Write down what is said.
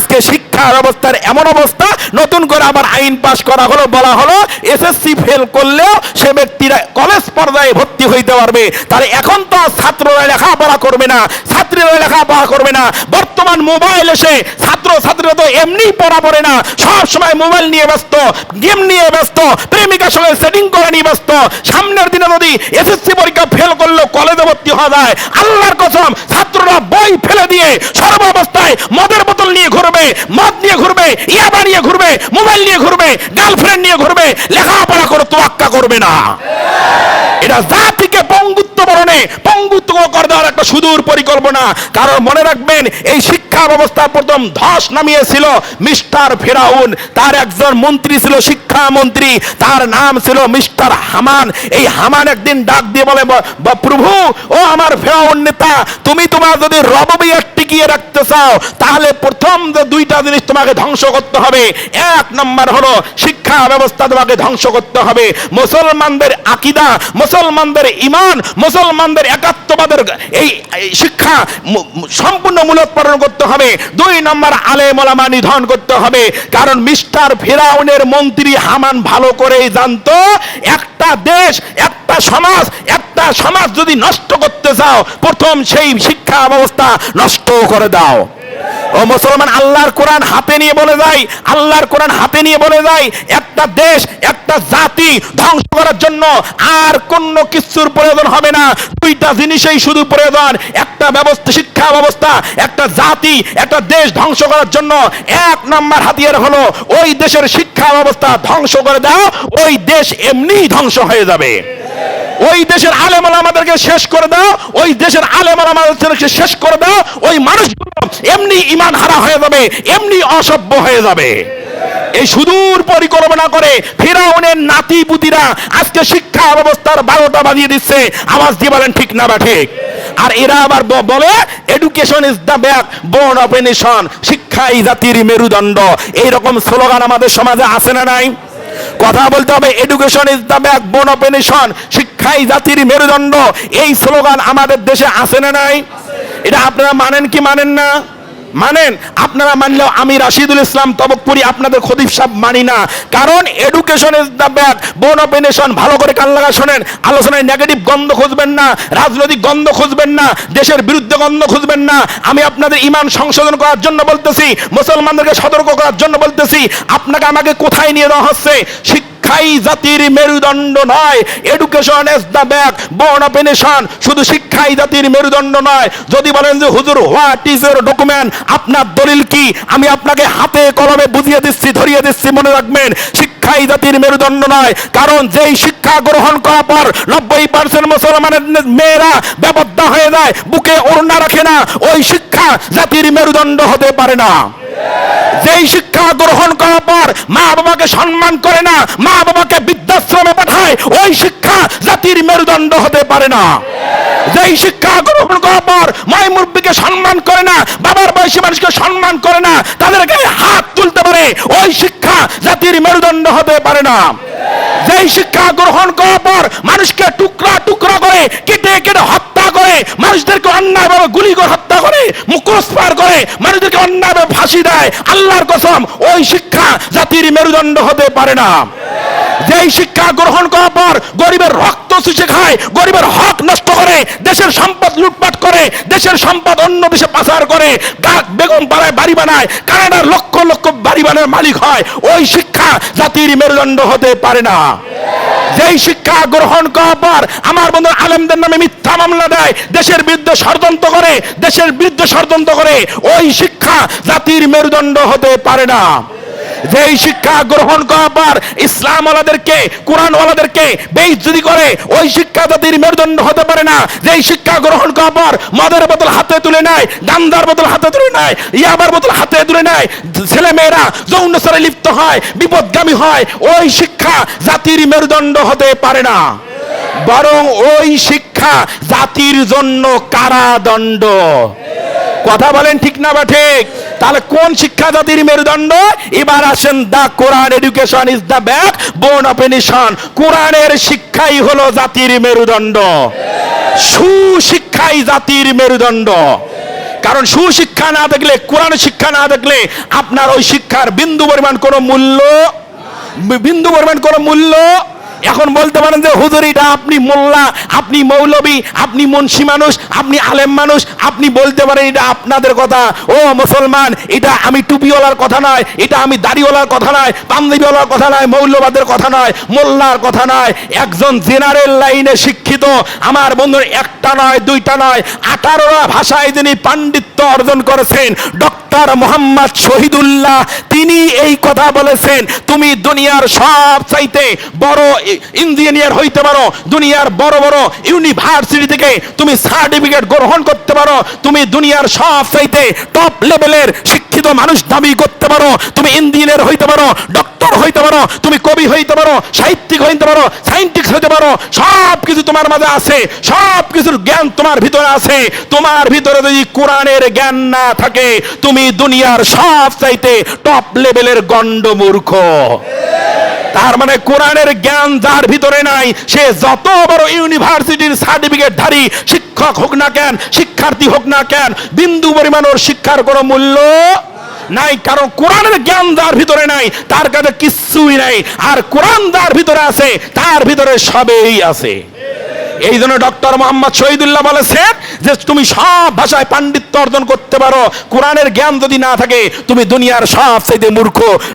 আজকে শিক্ষা ব্যবস্থার এমন অবস্থা, নতুন করে আবার আইন পাশ করা হলো, বলা হলো এসএসসি ফেল করলেও সে ব্যক্তিরা কলেজ পর্যায়ে ভর্তি হইতে পারবে। তাহলে এখন তো ছাত্ররা লেখাপড়া করবে না, ছাত্রীরা লেখাপড়া করবে না। বর্তমান মোবাইল এসে ছাত্র ছাত্রীরা তো এমনি পড়া পড়ে না, সব সময় মোবাইল নিয়ে ব্যস্ত গেম নিয়ে ব্যস্ত, প্রেমিকার সঙ্গে সেটিং করে নিয়ে ব্যস্ত। সামনের দিনে যদি এসএসসি পরীক্ষা ফেল করলেও কলেজে ভর্তি হওয়া যায়, আল্লাহর কসম ছাত্ররা সর্ব অবস্থায় মদের বোতল নিয়ে ঘুরবে, মদ নিয়ে ঘুরবে, ইয়াবা নিয়ে ঘুরবে, মোবাইল নিয়ে ঘুরবে গার্লফ্রেন্ড নিয়ে ঘুরবে, লেখাপড়া করে তোয়াক্কা করবে না। এটা জাতিকে পঙ্গুত্ব বরণে পঙ্গুত্ব করে দেওয়ার একটা সুদূর পরিকল্পনা। কারণ মনে রাখবেন, এই শিক্ষা ব্যবস্থা প্রথম ধস নামিয়েছিল মিস্টার ফেরাউন। তার একজন মন্ত্রী ছিল শিক্ষা মন্ত্রী। তার নাম ছিল মিস্টার হামান। এই হামান একদিন ডাক দিয়ে বলে, "ব- ব- প্রভু, ও আমার ফেরাউন নেতা, তুমি তোমার যদি রববিয়ার টিকিয়ে রাখতে চাও, তাহলে প্রথম যে দুইটা জিনিস তোমাকে ধ্বংস করতে হবে। এক নম্বর হলো শিক্ষা ব্যবস্থা তোমাকে ধ্বংস করতে হবে। মুসলমানদের আকিদা, মুসলমানদের ইমান মুসলমানদের একাত্মবাদের এই শিক্ষা সম্পূর্ণ মূলক মূলোৎপাদন করতে হবে। দুই নম্বর আলে মোলামা নিধন করতে হবে। কারণ মিস্টার ফেরাউনের মন্ত্রী হামান ভালো করেই জানতো, একটা দেশ, একটা সমাজ একটা সমাজ যদি নষ্ট করতে চাও, প্রথম সেই শিক্ষা ব্যবস্থা নষ্ট করে দাও। ও মুসলমান, আল্লাহর কোরআন হাতে নিয়ে বলে যায় আল্লাহর কোরআন হাতে নিয়ে বলে যায় একটা দেশ, একটা জাতি ধ্বংস করার জন্য আর কোন কিছুর প্রয়োজন হবে না। দুইটা জিনিসেই শুধু প্রয়োজন, একটা ব্যবস্থা, শিক্ষা ব্যবস্থা, একটা জাতি, একটা দেশ ধ্বংস করার জন্য। এক নাম্বার হাতিয়ার হলো, ওই দেশের শিক্ষা ব্যবস্থা ধ্বংস করে দাও, ওই দেশ এমনিই ধ্বংস হয়ে যাবে। ওই দেশের আলেমাল আমাদেরকে শেষ করে দাও, ওই দেশের আলেমাল আমাদেরকে শেষ করে দাও, ওই মানুষগুলো এমনি ইমান হারা হয়ে যাবে, এমনি অসভ্য হয়ে যাবে। এই সুদূর পরিকল্পনা করে ফিরাউনের নাতি পুতিরা আজকে শিক্ষা ব্যবস্থার বারোটা বাজিয়ে দিচ্ছে, আওয়াজ দিয়ে বলেন, ঠিক না বা ঠিক? আর এরা আবার বলে education is the backbone of a nation শিক্ষাই জাতির মেরুদণ্ড। এইরকম স্লোগান আমাদের সমাজে আছে না নাই? কথা বলতে হবে education is the backbone of nation শিক্ষাই জাতির মেরুদণ্ড। এই স্লোগান আমাদের দেশে আছে না নাই? এটা আপনারা মানেন কি মানেন না? মানেন, আপনারা মানলেও আমি রাশিদুল ইসলাম তবকপুরি আপনাদের খদিব সাহেব মানি না। কারণ education is the backbone of a ভালো করে কান লাগা শোনেন, আলোচনায় নেগেটিভ গন্ধ খুঁজবেন না, রাজনৈতিক গন্ধ খুঁজবেন না, দেশের বিরুদ্ধে গন্ধ খুঁজবেন না। আমি আপনাদের ইমান সংশোধন করার জন্য বলতেছি, মুসলমানদেরকে সতর্ক করার জন্য বলতেছি, আপনাকে আমাকে কোথায় নিয়ে দেওয়া হচ্ছে? শিক্ষাই জাতির মেরুদণ্ড নয়। Education is the backbone of nation শুধু শিক্ষাই জাতির মেরুদণ্ড নয়। যদি বলেন যে, হুজুর হোয়াট ইজ ইউর ডকুমেন্ট আপনার দলিল কি? আমি আপনাকে হাতে কলমে বুঝিয়ে দিচ্ছি, ধরিয়ে দিচ্ছি, মনে রাখবেন। শিক্ষাই জাতির মেরুদণ্ড নয়। কারণ যেই শিক্ষা গ্রহণ করার পর নব্বই পার্সেন্ট মুসলমানের মেয়েরা বেপদ্দা হয়ে যায়, বুকে ওড়না রাখে না। ওই শিক্ষা জাতির মেরুদণ্ড হতে পারে না। যেই শিক্ষা গ্রহণ পর মা বাবাকে সম্মান করে না, মা বাবাকে বৃদ্ধাশ্রমে পাঠায়, ওই শিক্ষা জাতির মেরুদণ্ড হতে পারে না। যেই শিক্ষা গ্রহণ করার পর মাই মুরব্বীকে সম্মান করে না, বাবার বয়সী মানুষকে সম্মান করে না তাদেরকে হাত তুলতে পারে, ওই শিক্ষা জাতির মেরুদণ্ড হতে পারে না। যেই শিক্ষা গ্রহণ করার পর মানুষকে টুকরা টুকরা করে, কেটে কেটে হত্যা করে, মানুষদেরকে অন্যায়ভাবে গুলি করে হত্যা করে মুখোশ পার করে, মানুষদেরকে অন্যায়ভাবে ফাঁসি দেয়, আল্লাহর কসম, ওই শিক্ষা জাতির মেরুদণ্ড হতে পারে না। যেই শিক্ষা গ্রহণ করার পর গরিবের রক্ত শুষে খায়, গরিবের হক নষ্ট দেশের সম্পদ লুটপাট করে, দেশের সম্পদ অন্য দেশে পাচার করে গা- বেগম পাড়ায় বাড়ি বানায়, কানাডার লক্ষ লক্ষ বাড়ি বানার মালিক হয়, ওই শিক্ষা জাতির মেরুদণ্ড হতে পারে না। যেই শিক্ষা গ্রহণ করার পর আমার বন্ধু আলেমদের নামে মিথ্যা মামলা দেয়, দেশের বিরুদ্ধে ষড়যন্ত্র করে, দেশের বিরুদ্ধে ষড়যন্ত্র করে, ওই শিক্ষা জাতির মেরুদণ্ড হতে পারে না। যেই শিক্ষা গ্রহণ করার পর ইসলাম ওয়ালাদেরকে কোরআন ওয়ালাদেরকে বেইজ্জতি করে, ওই শিক্ষা জাতির মেরুদণ্ড হতে পারে না। যেই শিক্ষা গ্রহণ করার পর মদের বোতল হাতে তুলে নেয় গান্দার বোতল হাতে তুলে নেয়, ইয়াবার বোতল হাতে তুলে নেয় ছেলে মেয়েরা যৌনসারে লিপ্ত হয়, বিপদগামী হয়, ওই শিক্ষা জাতির মেরুদণ্ড হতে পারে না। বরং ওই শিক্ষা জাতির জন্য কারাদণ্ড। কথা বলেন ঠিক না বা ঠিক? তাহলে কোন শিক্ষা জাতির মেরুদণ্ড? এবার আসেন দা, কোরআন education is the backbone of nation. কোরআনের শিক্ষাই হলো জাতির মেরুদণ্ড। সুশিক্ষাই জাতির মেরুদণ্ড। কারণ সুশিক্ষা না দেখলে, কোরআন শিক্ষা না দেখলে আপনার ওই শিক্ষার বিন্দু পরিমাণ কোনো মূল্য বিন্দু পরিমাণ কোনো মূল্য এখন বলতে পারেন যে, হুজুর, এটা আপনি মোল্লা, আপনি মৌলবী, আপনি মুন্সি মানুষ, আপনি আলেম মানুষ, আপনি বলতে পারেন এটা আপনাদের কথা। ও মুসলমান, এটা আমি টুপিওয়ালার কথা নয়, এটা আমি দাড়িওয়ালার কথা নয় পাঞ্জাবিওয়ালার কথা নয়, মৌলবাদের কথা নয়, মোল্লার কথা নয়। একজন জেনারেল লাইনে শিক্ষিত, আমার বন্ধুর একটা নয়, দুইটা নয়, আঠারোটা ভাষায় যিনি পাণ্ডিত্য অর্জন করেছেন। ডক্টর মোহাম্মদ শহীদুল্লাহ তিনি এই কথা বলেছেন, তুমি দুনিয়ার সব চাইতে বড় ইঞ্জিনিয়ার হইতে পারো, দুনিয়ার বড় বড় ইউনিভার্সিটি থেকে তুমি সার্টিফিকেট গ্রহণ করতে পারো, তুমি দুনিয়ার সব চাইতে টপ লেভেলের শিক্ষিত মানুষ দাবি করতে পারো, তুমি ইঞ্জিনিয়ার হইতে পারো ডক্টর হইতে পারো, তুমি কবি হইতে পারো, সাহিত্যিক হইতে পারো সাইন্টিস্ট হইতে পারো সব কিছু তোমার মাঝে আছে সব কিছুর জ্ঞান তোমার ভিতরে আছে। তোমার ভিতরে যদি কোরআনের জ্ঞান না থাকে, তুমি দুনিয়ার সব চাইতে টপ লেভেলের গণ্ড মূর্খ। তার মানে কোরআনের জ্ঞান যার ভিতরে নাই, সে যত বড় ইউনিভার্সিটির সার্টিফিকেট ধারী, শিক্ষক হোক না কেন, শিক্ষার্থী হোক না কেন, বিন্দু পরিমাণ ওর শিক্ষার কোনো মূল্য নাই, কারণ কোরআনের জ্ঞান যার ভিতরে নাই, তার কাছে কিচ্ছুই নাই, আর কোরআন যার ভিতরে আছে, তার ভিতরে সবেই আছে। এই জন্য ডক্টর মোহাম্মদ শহীদুল্লাহ বলেছেন যে, তুমি সব ভাষায় পাণ্ডিত্য অর্জন করতে পারো, কোরআনের জ্ঞান যদি না থাকে, তুমি দুনিয়ার সব চাইতে মূর্খ।